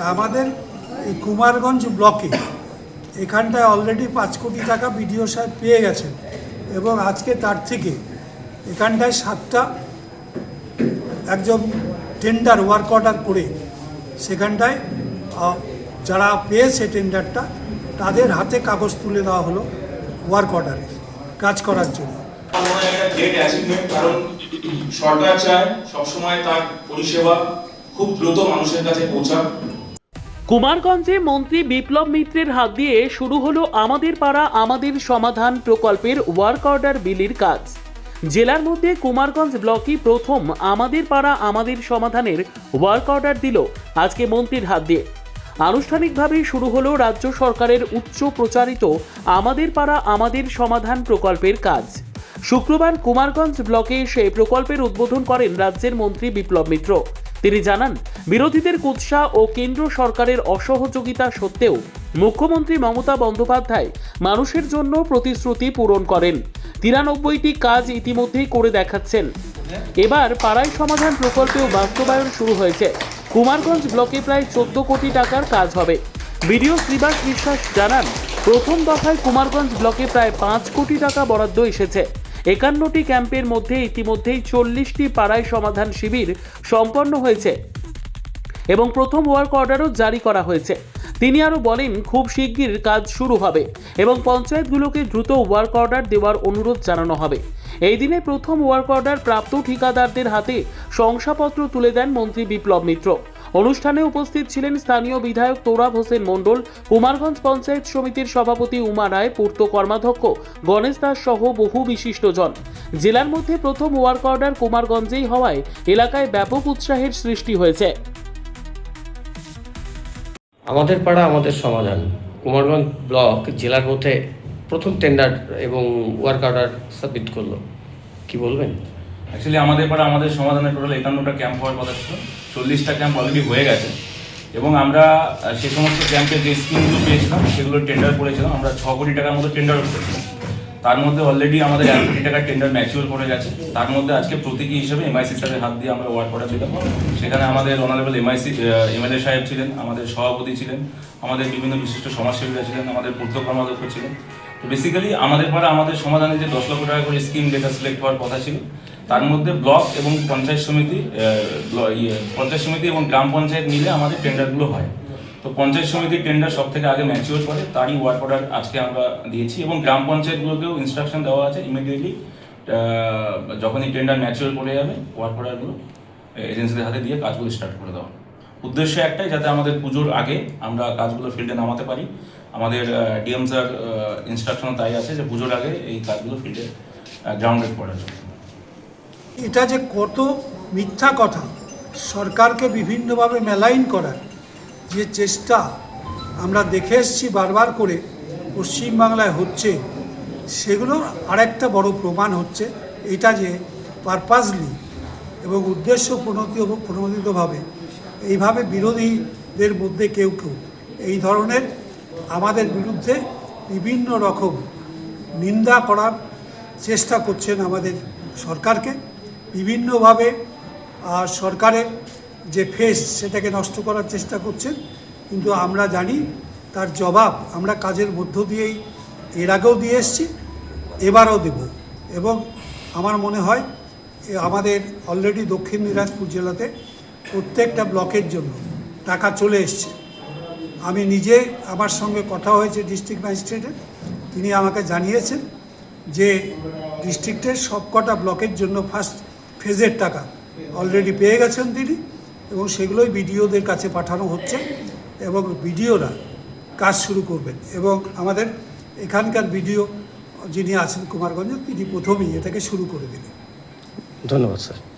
যে আমাদের এই কুমারগঞ্জ ব্লকে। এখানটায় অলরেডি পাঁচ কোটি টাকা বিডিও সাহেব পেয়ে গেছেন এবং আজকে তার থেকে এখানটায় সাতটা একজন টেন্ডার ওয়ার্ক অর্ডার করে সেখানটায় যারা পেয়েছে টেন্ডারটা তাদের হাতে কাগজ তুলে দেওয়া হলো ওয়ার্ক অর্ডারে কাজ করার জন্য। সরকার চায় সবসময় তার পরিষেবা খুব দ্রুত মানুষের কাছে পৌঁছাক। কুমারগঞ্জে মন্ত্রী বিপ্লব মিত্রের হাত দিয়ে শুরু হলো আমাদের পাড়া, আমাদের সমাধান প্রকল্পের ওয়ার্ক অর্ডার বিলির কাজ। জেলার মধ্যে কুমারগঞ্জ ব্লকই প্রথম আমাদের পাড়া, আমাদের সমাধানের ওয়ার্ক অর্ডার দিল আজকে মন্ত্রীর হাত দিয়ে। আনুষ্ঠানিকভাবে শুরু হলো রাজ্য সরকারের উচ্চ প্রচারিত আমাদের পাড়া, আমাদের সমাধান প্রকল্পের কাজ। শুক্রবার কুমারগঞ্জ ব্লকে এসে প্রকল্পের উদ্বোধন করেন রাজ্যের মন্ত্রী বিপ্লব মিত্র। তিনি জানান, বিরোধীদের কুৎসা ও কেন্দ্র সরকারের অসহযোগিতা সত্ত্বেও মুখ্যমন্ত্রী মমতা বন্দ্যোপাধ্যায় মানুষের জন্য প্রতিশ্রুতি পূরণ করেন। তিরানব্বইটি কাজ ইতিমধ্যেই করে দেখাচ্ছেন। এবার পাড়ায় সমাধান প্রকল্পেও বাস্তবায়ন শুরু হয়েছে। কুমারগঞ্জ ব্লকে প্রায় চোদ্দ কোটি টাকার কাজ হবে। বিডিও শ্রীবাস বিশ্বাস জানান, প্রথম দফায় কুমারগঞ্জ ব্লকে প্রায় পাঁচ কোটি টাকা বরাদ্দ এসেছে। একান্নটি ক্যাম্পের মধ্যে ইতিমধ্যেই চল্লিশটি পাড়ায় সমাধান শিবির সম্পন্ন হয়েছে এবং প্রথম ওয়ার্ক অর্ডারও জারি করা হয়েছে। তিনি আরও বলেন, খুব শিগগির কাজ শুরু হবে এবং পঞ্চায়েতগুলোকে দ্রুত ওয়ার্ক অর্ডার দেওয়ার অনুরোধ জানানো হবে। এই দিনে প্রথম ওয়ার্ক অর্ডার প্রাপ্ত ঠিকাদারদের হাতে শংসাপত্র তুলে দেন মন্ত্রী বিপ্লব মিত্র। অনুষ্ঠানে উপস্থিত ছিলেন স্থানীয় বিধায়ক তোরাব হোসেন মণ্ডল, কুমারগঞ্জ পঞ্চায়েত সমিতির সভাপতি উমা রায়, পূর্ত কর্মাধ্যক্ষ গণেশ দাস সহ বহু বিশিষ্টজন। জেলার মধ্যে প্রথম ওয়ার্ক অর্ডার কুমারগঞ্জেই হওয়ায় এলাকায় ব্যাপক উৎসাহের সৃষ্টি হয়েছে। আমাদের পাড়া আমাদের সমাধান। কুমারগঞ্জ ব্লক জেলার মধ্যে প্রথম টেন্ডার এবং ওয়ার্ক অর্ডার সাবমিট করল। কি বলবেন? অ্যাকচুয়ালি আমাদের পাড়া, আমাদের সমাধানের টোটাল একান্নটা ক্যাম্প হওয়ার কথা ছিল। চল্লিশটা ক্যাম্প অলরেডি হয়ে গেছে। এবং আমরা সে সমস্ত ক্যাম্পে যে স্কিমগুলো পেয়েছিলাম, সেগুলো টেন্ডার করেছিলাম। আমরা ছ কোটি টাকার মতো টেন্ডার করেছিলাম তার মধ্যে অলরেডি আমাদের এক কোটি টাকার টেন্ডার ম্যাচিওর করে গেছে। তার মধ্যে আজকে প্রতীকী হিসেবে এমআইসি স্যারের হাত দিয়ে আমরা ওয়ার্ড করা দিলাম সেখানে আমাদের অনারেবল এমআইসি এমএলএ সাহেব ছিলেন, আমাদের সভাপতি ছিলেন, আমাদের বিভিন্ন বিশিষ্ট সমাজসেবীরা ছিলেন, আমাদের পূর্ত কর্মাধ্যক্ষ ছিলেন। তো বেসিক্যালি আমাদের পাড়া, আমাদের সমাধানে যে দশ লক্ষ টাকা করে স্কিম যেটা সিলেক্ট হওয়ার কথা ছিল তার মধ্যে ব্লক এবং পঞ্চায়েত সমিতি ইয়ে, পঞ্চায়েত সমিতি এবং গ্রাম পঞ্চায়েত মিলে আমাদের টেন্ডারগুলো হয়। তো পঞ্চায়েত সমিতির টেন্ডার সব থেকে আগে ম্যাচিওর করে তারই ওয়ার্ক অর্ডার আজকে আমরা দিয়েছি এবং গ্রাম পঞ্চায়েতগুলোকেও ইনস্ট্রাকশন দেওয়া আছে ইমিডিয়েটলি যখনই টেন্ডার ম্যাচিওর করে যাবে ওয়ার্ক অর্ডারগুলো এজেন্সিদের হাতে দিয়ে কাজগুলো স্টার্ট করে দেওয়া। উদ্দেশ্য একটাই যাতে আমাদের পুজোর আগে আমরা কাজগুলো ফিল্ডে নামাতে পারি। আমাদের ডিএম স্যার ইনস্ট্রাকশন তাই আছে যে পুজোর আগে এই কাজগুলো ফিল্ডে গ্রাউন্ডেড করার জন্য। এটা যে কত মিথ্যা কথা, সরকারকে বিভিন্নভাবে মেলাইন করার যে চেষ্টা আমরা দেখে এসছি বারবার করে পশ্চিমবাংলায় হচ্ছে, সেগুলো আরেকটা বড় প্রমাণ হচ্ছে, এটা যে পারপাসলি এবং উদ্দেশ্য প্রণোদিত প্রণোদিতভাবে এইভাবে বিরোধীদের মধ্যে কেউ কেউ এই ধরনের আমাদের বিরুদ্ধে বিভিন্ন রকম নিন্দা করার চেষ্টা করছেন আমাদের সরকারকে। বিভিন্নভাবে সরকারের যে ফেস সেটাকে নষ্ট করার চেষ্টা করছেন। কিন্তু আমরা জানি তার জবাব আমরা কাজের মধ্য দিয়েই, এর আগেও দিয়ে এসেছি, এবারও দেব। এবং আমার মনে হয় আমাদের অলরেডি দক্ষিণ দিনাজপুর জেলাতে প্রত্যেকটা ব্লকের জন্য টাকা চলে এসছে। আমি নিজে আমার সঙ্গে কথা হয়েছে ডিস্ট্রিক্ট ম্যাজিস্ট্রেটের তিনি আমাকে জানিয়েছেন যে ডিস্ট্রিক্টের সবকটা ব্লকের জন্য ফার্স্ট ফেজের টাকা অলরেডি পেয়ে গেছেন তিনি এবং সেগুলোই বিডিওদের কাছে পাঠানো হচ্ছে এবং বিডিওরা কাজ শুরু করবেন এবং আমাদের এখানকার বিডিও যিনি আছেন কুমারগঞ্জে তিনি প্রথমেই এটাকে শুরু করে দিলেন। ধন্যবাদ, স্যার।